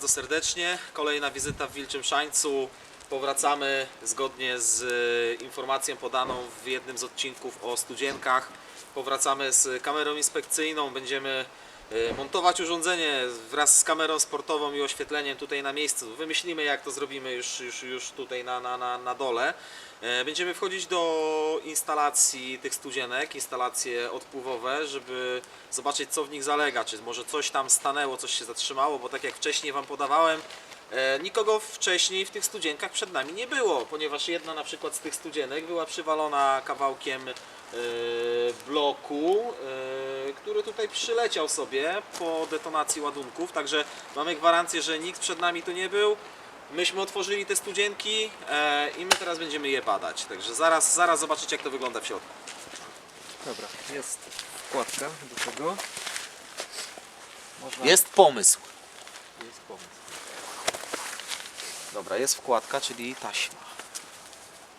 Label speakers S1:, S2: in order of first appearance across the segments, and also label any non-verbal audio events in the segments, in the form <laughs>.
S1: Bardzo serdecznie. Kolejna wizyta w Wilczym Szańcu. Powracamy zgodnie z e, informacją podaną w jednym z odcinków o studzienkach. Powracamy z kamerą inspekcyjną. Będziemy e, montować urządzenie wraz z kamerą sportową i oświetleniem tutaj na miejscu. Wymyślimy jak to zrobimy już, już, już tutaj na, na, na, na dole. E, Będziemy wchodzić do instalacji tych studzienek, instalacje odpływowe, żeby zobaczyć co w nich zalega, czy może coś tam stanęło, coś się zatrzymało, bo tak jak wcześniej Wam podawałem, e, nikogo wcześniej w tych studzienkach przed nami nie było, ponieważ jedna na przykład z tych studzienek była przywalona kawałkiem e, bloku, który tutaj przyleciał sobie po detonacji ładunków, także mamy gwarancję, że nikt przed nami tu nie był. Myśmy otworzyli te studzienki e, i my teraz będziemy je badać. Także zaraz, zaraz zobaczycie jak to wygląda w środku.
S2: Dobra, jest wkładka do tego. Można...
S1: Jest pomysł. Jest pomysł. Dobra, jest wkładka, czyli taśma.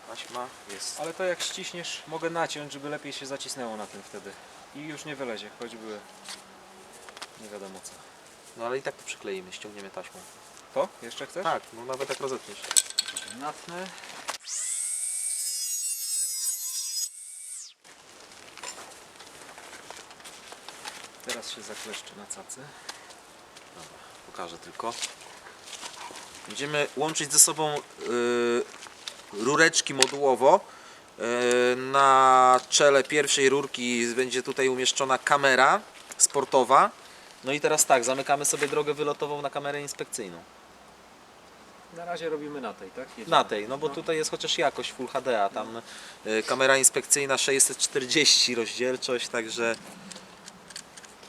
S1: Taśma jest.
S2: Ale to jak ściśniesz, mogę naciąć, żeby lepiej się zacisnęło na tym wtedy. I już nie wylezie, choćby nie wiadomo co.
S1: No ale i tak to przykleimy, ściągniemy taśmą.
S2: To? Jeszcze chcesz?
S1: Tak, no nawet jak rozetniesz.
S2: Natnę. Teraz się zakleszczę na cacy.
S1: Dobra, pokażę tylko. Będziemy łączyć ze sobą y, rureczki modułowo. Y, na czele pierwszej rurki będzie tutaj umieszczona kamera sportowa. No i teraz tak, zamykamy sobie drogę wylotową na kamerę inspekcyjną.
S2: Na razie robimy na tej, tak? Jedziemy.
S1: Na tej, no bo tutaj jest chociaż jakość Full HD, a tam y, kamera inspekcyjna 640 rozdzielczość, także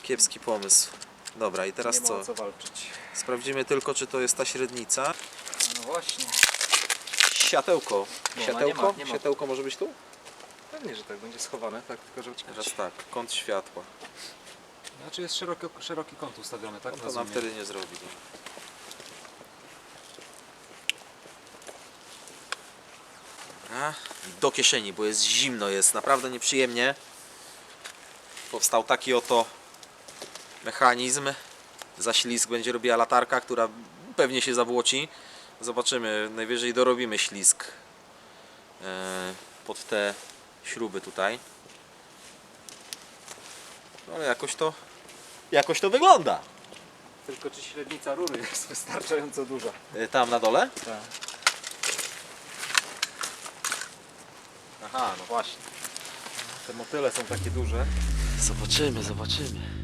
S1: kiepski pomysł. Dobra, i teraz co?
S2: co walczyć.
S1: Sprawdzimy tylko, czy to jest ta średnica.
S2: No właśnie.
S1: Światełko.
S2: No, ona
S1: Światełko?
S2: nie ma, nie ma.
S1: Światełko może być tu?
S2: Pewnie, że tak będzie schowane, tak? Tylko żeby
S1: Teraz tak, kąt światła.
S2: Znaczy jest szeroki, szeroki kąt ustawiony, tak?
S1: No to nam wtedy nie zrobi. Do kieszeni, bo jest zimno, jest naprawdę nieprzyjemnie. Powstał taki oto mechanizm. Zaślizg będzie robiła latarka, która pewnie się zabłoci. Zobaczymy, najwyżej dorobimy ślizg e, pod te śruby tutaj. No ale jakoś to jakoś to wygląda.
S2: Tylko czy średnica rury jest wystarczająco duża?
S1: E, Tam na dole?
S2: Tak.
S1: Aha, no właśnie.
S2: Te motyle są takie duże.
S1: Zobaczymy, zobaczymy.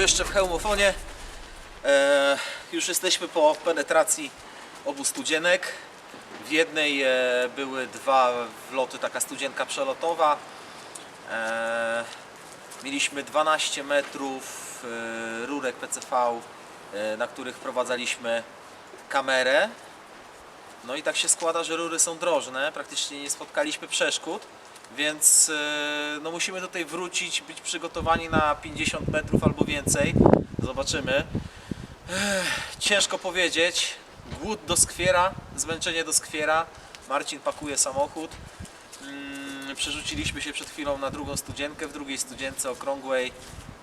S1: Jeszcze w hełmofonie. E, już jesteśmy po penetracji obu studzienek. W jednej e, były dwa wloty, taka studzienka przelotowa. E, mieliśmy 12 metrów e, rurek PCV, e, na których wprowadzaliśmy kamerę. No i tak się składa, że rury są drożne, praktycznie nie spotkaliśmy przeszkód, więc e, no musimy tutaj wrócić, być przygotowani na 50 metrów albo więcej. Zobaczymy. Ciężko powiedzieć. Głód doskwiera, zmęczenie doskwiera. Marcin pakuje samochód. Mm, Przerzuciliśmy się przed chwilą na drugą studzienkę. W drugiej studzience okrągłej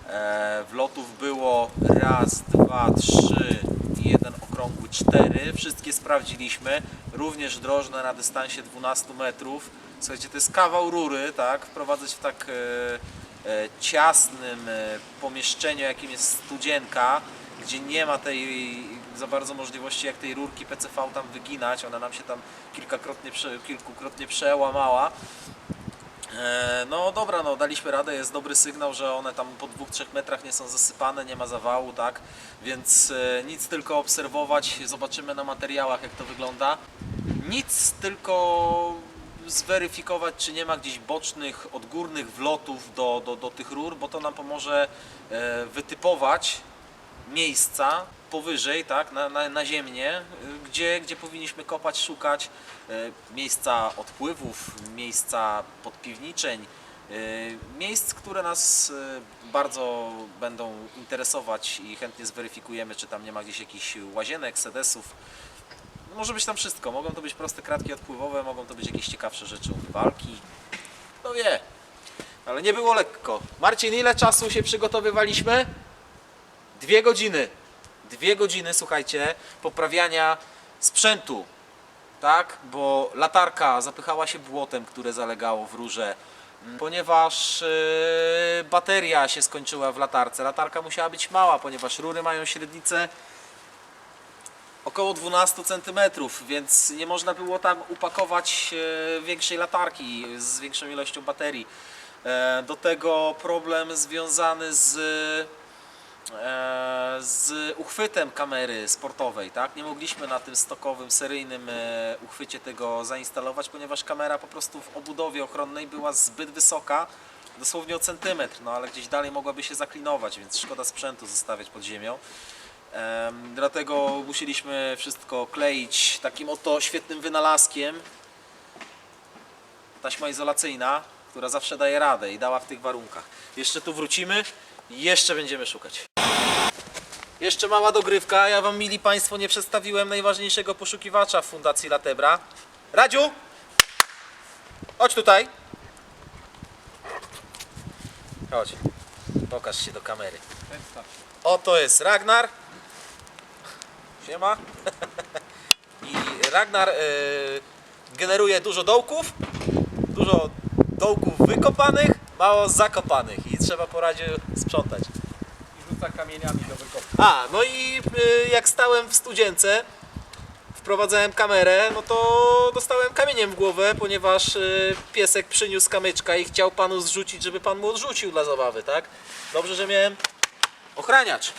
S1: e, wlotów było raz, dwa, trzy okrągły cztery. Wszystkie sprawdziliśmy. Również drożne na dystansie 12 metrów. Słuchajcie, to jest kawał rury, tak? Wprowadzać w tak e, e, ciasnym e, pomieszczeniu, jakim jest studzienka, gdzie nie ma tej za bardzo możliwości jak tej rurki PCV tam wyginać. Ona nam się tam kilkakrotnie, kilkukrotnie przełamała. E, No dobra, no daliśmy radę, jest dobry sygnał, że one tam po 2-3 metrach nie są zasypane, nie ma zawału, tak? Więc e, nic tylko obserwować, zobaczymy na materiałach jak to wygląda. Nic tylko zweryfikować, czy nie ma gdzieś bocznych, odgórnych wlotów do, do, do tych rur, bo to nam pomoże e, wytypować miejsca powyżej, tak, na, na, na ziemię, y, gdzie, gdzie powinniśmy kopać, szukać y, miejsca odpływów, miejsca podpiwniczeń, y, miejsc, które nas bardzo będą interesować i chętnie zweryfikujemy, czy tam nie ma gdzieś jakichś łazienek, sedesów. Może być tam wszystko. Mogą to być proste kratki odpływowe, mogą to być jakieś ciekawsze rzeczy, umywalki. No wie. Ale nie było lekko. Marcin, ile czasu się przygotowywaliśmy? Dwie godziny. Dwie godziny, słuchajcie, poprawiania sprzętu. Tak? Bo latarka zapychała się błotem, które zalegało w rurze. Mm, Ponieważ yy, bateria się skończyła w latarce. Latarka musiała być mała, ponieważ rury mają średnicę około 12 cm, więc nie można było tam upakować e, większej latarki z większą ilością baterii. E, Do tego problem związany z z uchwytem kamery sportowej, tak? Nie mogliśmy na tym stokowym, seryjnym e, uchwycie tego zainstalować, ponieważ kamera po prostu w obudowie ochronnej była zbyt wysoka, dosłownie o centymetr, no ale gdzieś dalej mogłaby się zaklinować, więc szkoda sprzętu zostawiać pod ziemią. Em, Dlatego musieliśmy wszystko kleić takim oto świetnym wynalazkiem. Taśma izolacyjna, która zawsze daje radę i dała w tych warunkach. Jeszcze tu wrócimy jeszcze będziemy szukać. Jeszcze mała dogrywka. Ja Wam, mili Państwo, nie przedstawiłem najważniejszego poszukiwacza w Fundacji Latebra. Radziu! Chodź tutaj. Chodź. Pokaż się do kamery. Oto jest Ragnar. Siema. <laughs> I Ragnar e, generuje dużo dołków, dużo dołków wykopanych, mało zakopanych i trzeba poradzie sprzątać.
S2: I rzuca kamieniami do wykopu.
S1: A, no i y, jak stałem w studzience, wprowadzałem kamerę, no to dostałem kamieniem w głowę, ponieważ y, piesek przyniósł kamyczka i chciał panu zrzucić, żeby pan mu odrzucił dla zabawy, tak? Dobrze, że miałem ochraniacz.